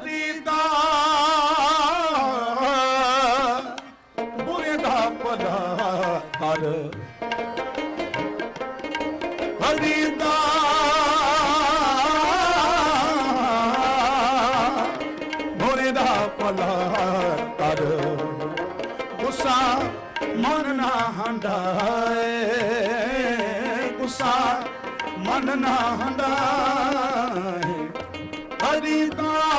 ਹਰੀ ਦਾ ਬੁਰੇ ਦਾ ਭਲਾ ਕਰ। ਹਰੀ ਦਾ ਬੁਰੇ ਦਾ ਭਲਾ ਕਰ। ਗੁੱਸਾ ਮਨ ਨਾ ਹੰਡਾਏ ਗੁੱਸਾ ਮਨ ਨਾ ਹੰਡਾਏ ਹਰੀ ਦਾ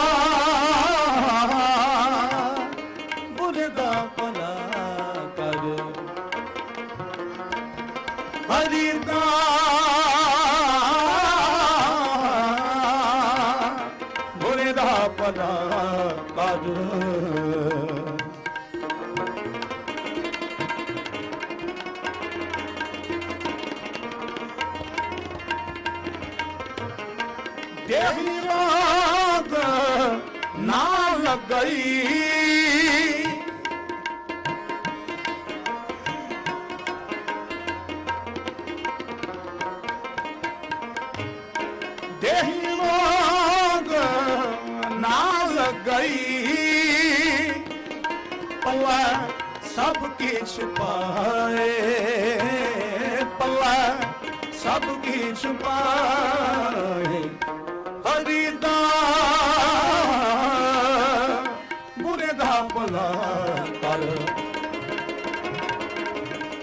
ਦੇਹੀ ਰਾਤ ਨਾ ਲੱਗਈ। ਦੇਹੀ ਰਾਤ ਨਾ ਲੱਗਈ। ਪੱਲਾ ਸਭ ਕੀ ਛੁਪਾਏ ਪੱਲਾ ਸਭ ਕੀ ਛੁਪਾਏ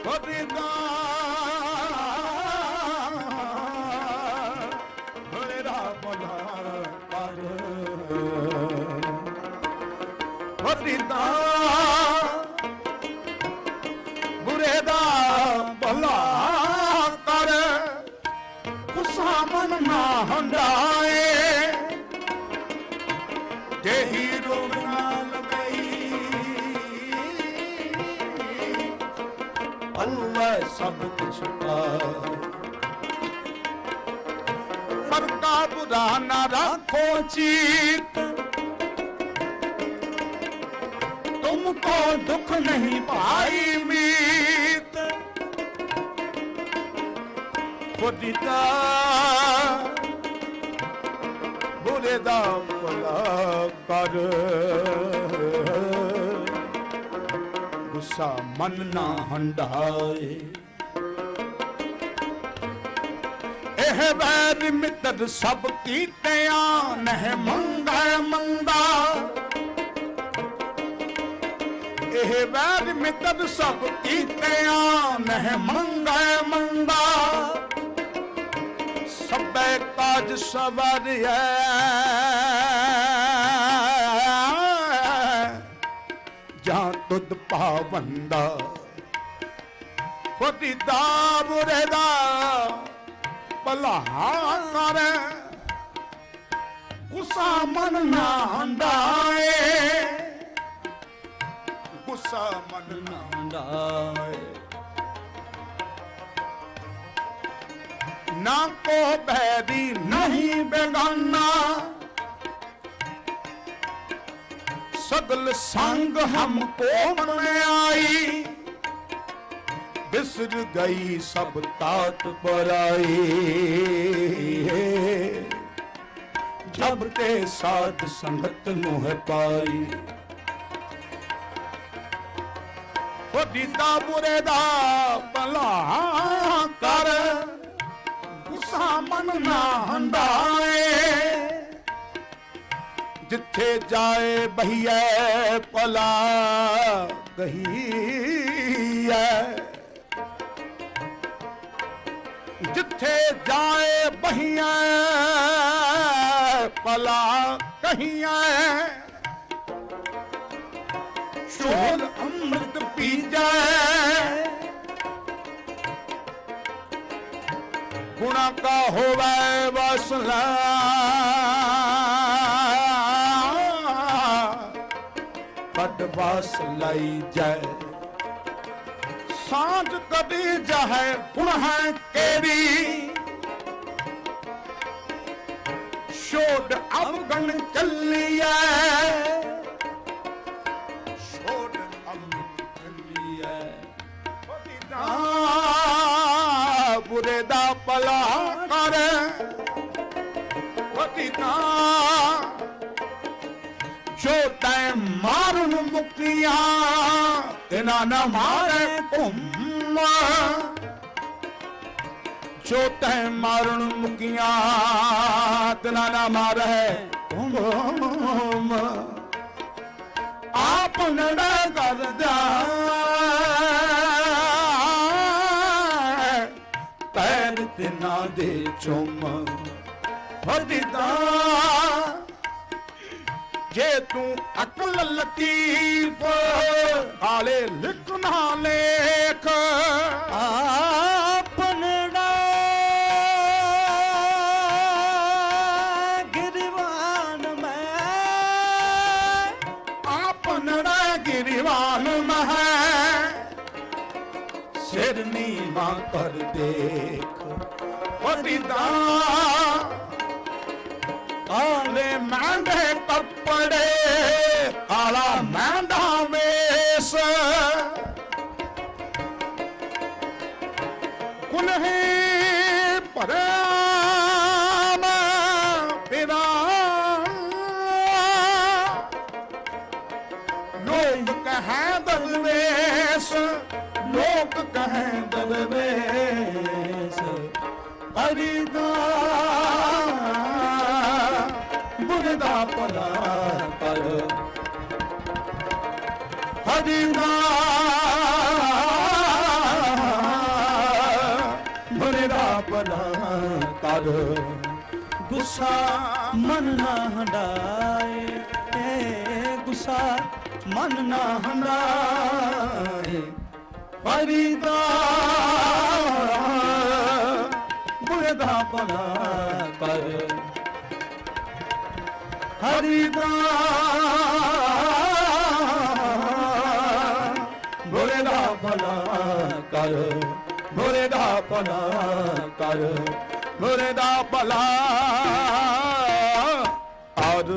ਹਰੀ ਸਭ ਕੁਛ ਪਾਰ। ਮਨ ਕਾ ਬੁਰਾ ਨਾ ਰੱਖੋ ਚੀਤ। ਤੁਮ ਕੋ ਦੁੱਖ ਨਹੀਂ ਭਾਈ ਮੀਤ। ਖੁਦਿਤਾ ਬੁਰੇ ਦਾ ਭਲਾ ਕਰ। ਗੁੱਸਾ ਮਨ ਨਾ ਹੰਡਾਏ ਇਹ ਵੈਰ ਮਿੱਤਰ ਸਭ ਕੀਤਿਆਂ ਨਹਿ ਮੰਗਾ ਮੰਦਾ। ਇਹ ਵੈਰ ਮਿੱਤਰ ਸਭ ਕੀਤਿਆਂ ਨਹਿ ਮੰਗਾ ਮੰਦਾ। ਸਭੇ ਕਾਜ ਸਵਰਿਐ ਜਾਂ ਤੁਧ ਫਤੀ ਦਾ ਬੁਰੇ ਦਾ ਭਲਾ ਕਰ। ਗੁੱਸਾ ਮਨ ਨਾ ਹੰਡਾਏ। ਗੁੱਸਾ ਮਨ ਨਾ ਹੰਡਾਏ। ਨਾ ਕੋ ਬੈਰੀ ਨਹੀਂ ਬੇਗਾਨਾ। ਸਗਲ ਸੰਗ ਹਮਕੋ ਮਨ ਆਈ ਬਿਸਰ ਗਈ ਸਭ ਤਾਤ ਪਰਾਈ। ਜਬ ਤੇ ਸਾਧ ਸੰਗਤ ਮੋਹ ਪਾਈ। ਉਹ ਦੀਦਾ ਬੁਰੇ ਦਾ ਜਿੱਥੇ ਜਾਏ ਬਹੀਏ ਭਲਾ ਕਹੀਐ। ਜਿੱਥੇ ਜਾਏ ਬਹੀਆਂ ਭਲਾ ਕਹੀਆਂ ਸ਼ੋਲ ਅੰਮ੍ਰਿਤ ਪੀਜੈ, ਗੁਣਾ ਕਾ ਹੋਵੇ ਵਸਲਾ ਵਾਸ ਲਈ ਜਾਏ ਸਾਂਝ ਕਦੀ ਜਾਹੇ, ਗੁਣ ਹੈ ਕੇਰੀ ਛੋੜ ਅਵਗਣ ਚੱਲੀਐ। ਛੋੜ ਅਵਗਣ ਚੱਲੀਐ। ਦਾ ਬੁਰੇ ਦਾ ਭਲਾ ਕਰ। ਪਤੀ ਦਾ ਤੈ ਮਾਰਨ ਮੁਕੀਆਂ ਤਿਨਾ ਨਾ ਮਾਰੇ ਭੁੰਮ ਜੋ ਤੈ ਮਾਰਨ ਮੁਕੀਆਂ ਤਿਨਾ ਨਾ ਮਾਰੇ ਭੁੰਮ ਆਪ ਨੜਾ ਕਰਦਾ, ਪੈਰ ਤਿਨਾ ਦੇ ਚੁੰਮ। ਫੜਦਾ ਤੂੰ ਅਕਲ ਲਤੀਫ। ਹਾਲੇ ਲਿਖਣਾ ਲੇਖ। ਆਪਨੜਾ ਗਿਰਵਾਨ ਮੈਂ। ਆਪਣਾ ਗਿਰਵਾਨ ਮਹਿ ਸਿਰ ਨੀਵਾ ਕਰ ਦੇਖ ਫੜਦਾ ਆਲੇ ਮੰਡੇ ਕੱਪੜੇ ਪਰਾਮ ਪਿਰਾ ਲੋਕ ਕਹੈ ਦਰਵੇਸ਼ ਲੋਕ ਕਹੈ ਦਰਵੇਸ਼ ਹਰਿਦਾ ਬੁਰਦਾ ਭਲਾ ਕਰ। ਹਰੀ ਬੁਰਦਾ ਭਲਾ ਕਰ। ਗੁੱਸਾ ਮਨ ਨਾ ਹੰਡਾਏ, ਏ ਗੁੱਸਾ ਮਨ ਨਾ ਹੰਡਾਏ। ਹਰਿਦਾ ਬੁਰਦਾ ਭਲਾ ਕਰ। ਹਰਿਦਾ ਬੁਰੇ ਦਾ ਭਲਾ ਕਰ। ਮੁਰੇ ਦਾ ਪਲਾ ਕਰ ਮੋਰੇ ਦਾ ਪਲਾ ਆਦ